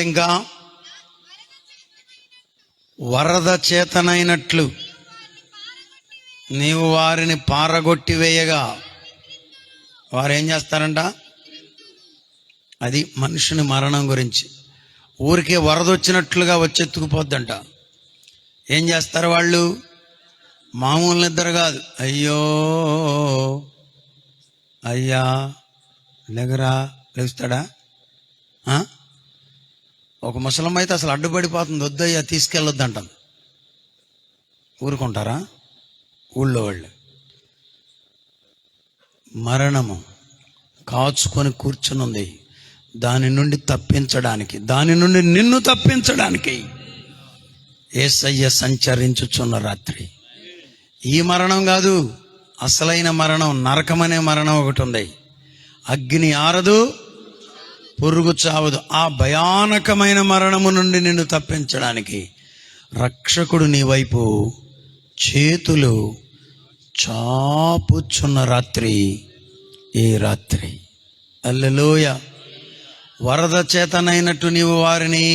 ఇంకా వరద చేతనైనట్లు నీవు వారిని పారగొట్టి వేయగా. వారు ఏం చేస్తారంట? అది మనుషుని మరణం గురించి. ఊరికే వరద వచ్చినట్లుగా వచ్చెత్తుకుపోద్దంట. ఏం చేస్తారు వాళ్ళు? మామూలు నిద్ర కాదు. అయ్యో! అయ్యా! లేగరా? లేస్తాడా? ఒక ముసలమ్మ అయితే అసలు అడ్డుపడిపోతుంది వద్దయ్యా తీసుకెళ్ళొద్దు అంటాం ఊరుకుంటారా? ఊళ్ళో వాళ్ళు. మరణము కాచుకొని కూర్చునుంది. దాని నుండి తప్పించడానికి దాని నుండి నిన్ను తప్పించడానికి ఏసయ్య సంచరించుచున్న రాత్రి. ఈ మరణం కాదు అసలైన మరణం నరకమనే మరణం ఒకటి ఉంది. అగ్ని ఆరదు పురుగు చావదు ఆ భయానకమైన మరణము నుండి నిన్ను తప్పించడానికి రక్షకుడు నీ వైపు చేతులు చాపుచున్న రాత్రి ఈ రాత్రి? అల్లెలోయ. వరద చేతనైనట్టు నీవు వారిని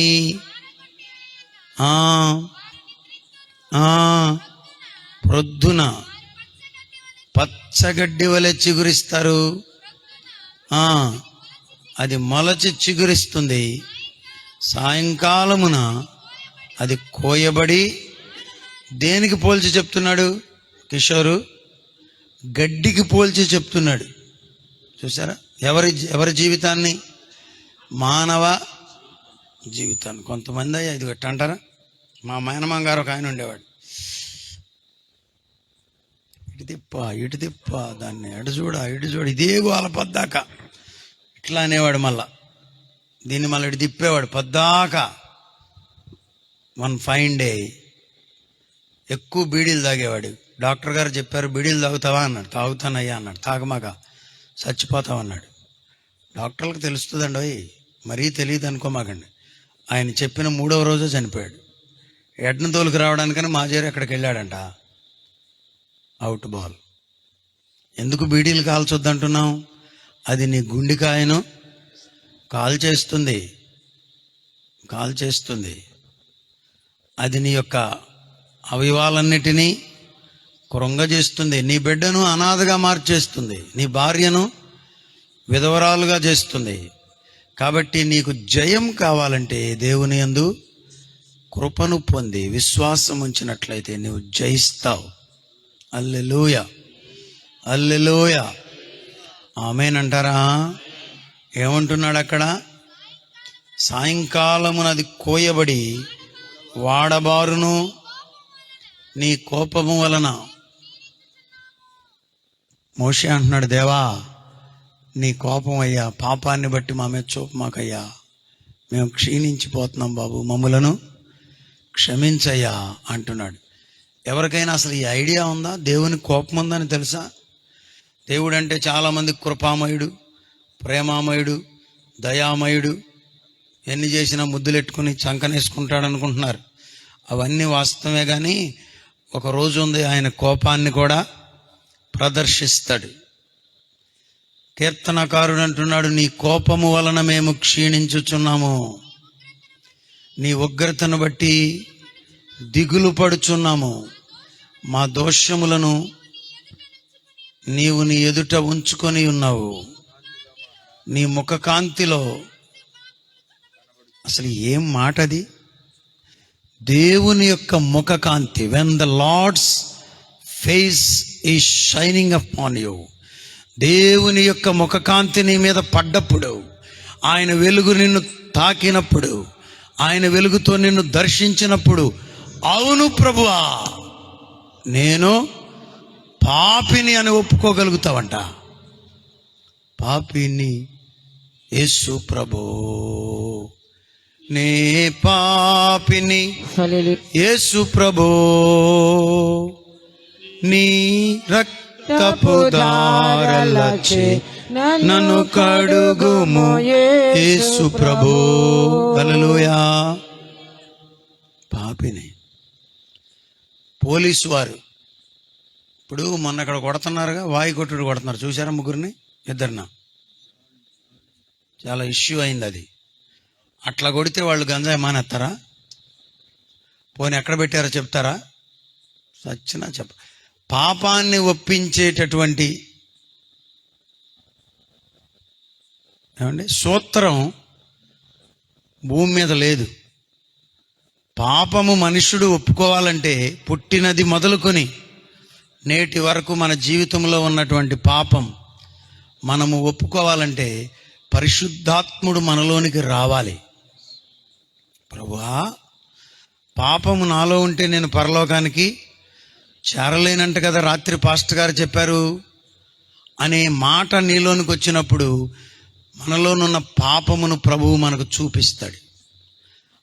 ప్రొద్దున పచ్చగడ్డి వలె చిగురిస్తారు. అది మొలచి చిగురిస్తుంది. సాయంకాలమున అది కోయబడి దేనికి పోల్చి చెప్తున్నాడు? కిషోరు గడ్డికి పోల్చి చెప్తున్నాడు. చూసారా ఎవరి ఎవరి జీవితాన్ని? మానవ జీవితాన్ని. కొంతమంది అయ్యా ఇది గట్ట అంటారా మా మేనమామ గారు ఒక ఆయన ఉండేవాడు. ఇటు తిప్ప ఇటు తిప్ప దాన్ని అటు చూడ ఇటు చూడ ఇదే గోల పద్దాక. ఇట్లా అనేవాడు మళ్ళా. దీన్ని మళ్ళీ తిప్పేవాడు. పద్దాకా వన్ ఫైన్ డే. ఎక్కువ బీడీలు తాగేవాడు. డాక్టర్ గారు చెప్పారు బీడీలు తాగుతావా? అన్నాడు. తాగుతానయ్యా అన్నాడు. తాగమాక. చచ్చిపోతావు అన్నాడు. డాక్టర్లకు తెలుస్తుందండి ఓయ్ మరీ తెలియదు అనుకోమాకండి. ఆయన చెప్పిన మూడవ రోజు చనిపోయాడు. ఎడ్న తోలుకు రావడానికని మాజేరు ఎక్కడికి వెళ్ళాడంట. Out ball. ఎందుకు బీడీలు కాల్చొద్దంటున్నాం అది నీ గుండెకాయను కాల్ చేస్తుంది. కాల్ చేస్తుంది. అది నీ యొక్క అవయవాలన్నిటినీ కృంగజేస్తుంది. నీ బిడ్డను అనాథగా మార్చేస్తుంది. నీ భార్యను విధవరాలుగా చేస్తుంది. కాబట్టి నీకు జయం కావాలంటే దేవుని యందు కృపను పొంది విశ్వాసం ఉంచినట్లయితే నువ్వు జయిస్తావు. అల్లెలోయ. అల్లెలోయ. ఆమెనంటారా? ఏమంటున్నాడు అక్కడ సాయంకాలమునది కోయబడి వాడబారును నీ కోపము వలన. మోషే అంటున్నాడు దేవా నీ కోపం అయ్యా పాపాన్ని బట్టి మా మీద చూపు మాకయ్యా. మేము క్షీణించిపోతున్నాం బాబు మమ్ములను క్షమించయ్యా అంటున్నాడు. ఎవరికైనా అసలు ఈ ఐడియా ఉందా? దేవుని కోపం ఉందని తెలుసా? దేవుడు అంటే చాలామంది కృపామయుడు ప్రేమామయుడు దయామయుడు ఎన్ని చేసినా ముద్దులెట్టుకుని చంకనేసుకుంటాడు అనుకుంటున్నారు అవన్నీ వాస్తవమే కానీ ఒక రోజు ఉంది ఆయన కోపాన్ని కూడా ప్రదర్శిస్తాడు. కీర్తనకారుడు అంటున్నాడు నీ కోపము వలన మేము క్షీణించుచున్నాము. నీ ఉగ్రతను బట్టి దిగులు పడుచున్నాము. మా దోషములను నీవు నీ ఎదుట ఉంచుకొని ఉన్నావు. నీ ముఖకాంతిలో అసలు ఏం మాట అది దేవుని యొక్క ముఖకాంతి వెన్ ద లార్డ్స్ ఫేస్ ఈ షైనింగ్ అప్ ఆన్ యూ దేవుని యొక్క ముఖకాంతి నీ మీద పడ్డప్పుడు ఆయన వెలుగు నిన్ను తాకినప్పుడు ఆయన వెలుగుతో నిన్ను దర్శించినప్పుడు అవును ప్రభువా నేను పాపిని అని ఒప్పుకోగలుగుతావంట. పాపిని యేసు ప్రభో నే పాపిని. యేసు ప్రభో నీ రక్తపు దారలచే నన్ను కడుగుము యేసు ప్రభో. హల్లెలూయా. పాపిని పోలీసు వారు ఇప్పుడు మొన్న అక్కడ కొడుతున్నారుగా వాయి కొట్టుడు కొడుతున్నారు. చూసారా ముగ్గురిని? ఇద్దరిన. చాలా ఇష్యూ అయింది అది. అట్లా కొడితే వాళ్ళు గంజాయి మానేస్తారా? పోనీ ఎక్కడ పెట్టారో చెప్తారా? సచ్చినా చెప్ప పాపాన్ని ఒప్పించేటటువంటి ఏమండి? సూత్రం భూమి మీద లేదు. పాపము మనుష్యుడు ఒప్పుకోవాలంటే పుట్టినది మొదలుకొని నేటి వరకు మన జీవితంలో ఉన్నటువంటి పాపం మనము ఒప్పుకోవాలంటే పరిశుద్ధాత్ముడు మనలోనికి రావాలి. ప్రభువా పాపము నాలో ఉంటే నేను పరలోకానికి చేరలేనంట కదా రాత్రి పాస్టర్ గారు చెప్పారు. అనే మాట నీలోనికి వచ్చినప్పుడు మనలోనున్న పాపమును ప్రభువు మనకు చూపిస్తాడు.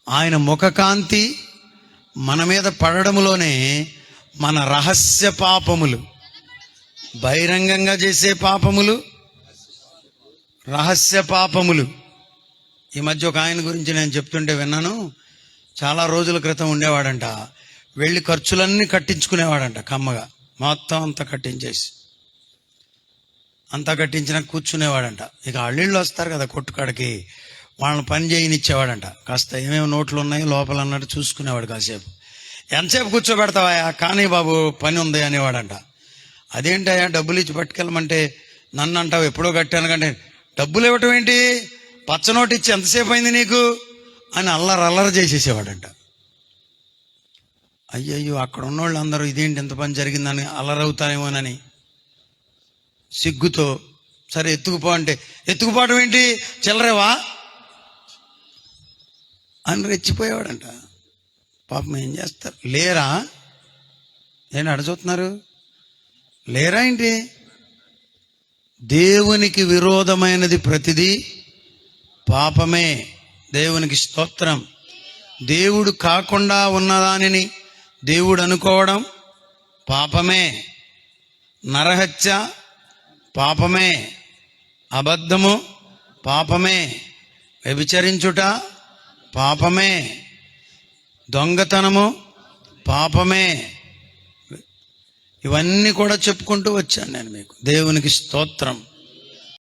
ఆయన ముఖకాంతి మన మీద పడడంలోనే మన రహస్య పాపములు. బహిరంగంగా చేసే పాపములు రహస్య పాపములు. ఈ మధ్య ఒక ఆయన గురించి నేను చెప్తుంటే విన్నాను. చాలా రోజుల క్రితం ఉండేవాడంట. వెళ్ళి ఖర్చులన్నీ కట్టించుకునేవాడంట కమ్మగా. మొత్తం అంతా కట్టించేసి. అంతా కట్టించినా కూర్చునేవాడంట. ఇక అల్లిళ్ళు వస్తారు కదా కొట్టుకాడికి. వాళ్ళని పని చేయనిచ్చేవాడంట. కాస్త ఏమేమి నోట్లు ఉన్నాయో లోపల అన్నట్టు చూసుకునేవాడు కాసేపు. ఎంతసేపు కూర్చోబెడతావా? కానీ బాబు పని ఉంది అనేవాడంట. అదేంటయ్యా డబ్బులు ఇచ్చి పట్టుకెళ్ళమంటే నన్ను అంటావు ఎప్పుడో కట్టాను కంటే డబ్బులు ఇవ్వటం ఏంటి? పచ్చనోటు ఇచ్చి ఎంతసేపు అయింది నీకు? అని అల్లరి అల్లరి చేసేసేవాడంట. అయ్యయ్యో అక్కడ ఉన్నోళ్ళు అందరూ ఇదేంటి ఎంత పని జరిగిందని అల్లరవుతానేమోనని సిగ్గుతో సరే ఎత్తుకుపో అంటే ఎత్తుకుపోవడం ఏంటి? చిల్లరేవా? అని రెచ్చిపోయేవాడంట. పాపం ఏం చేస్తారు? లేరా? ఏంటి అడచవుతున్నారు లేరా ఏంటి? దేవునికి విరోధమైనది ప్రతిదీ పాపమే. దేవునికి స్తోత్రం. దేవుడు కాకుండా ఉన్నదానిని దేవుడు అనుకోవడం పాపమే. నరహత్య పాపమే. అబద్ధము పాపమే. వ్యభిచరించుట పాపమే. దొంగతనము పాపమే. ఇవన్నీ కూడా చెప్పుకుంటూ వచ్చాను నేను మీకు. దేవునికి స్తోత్రం.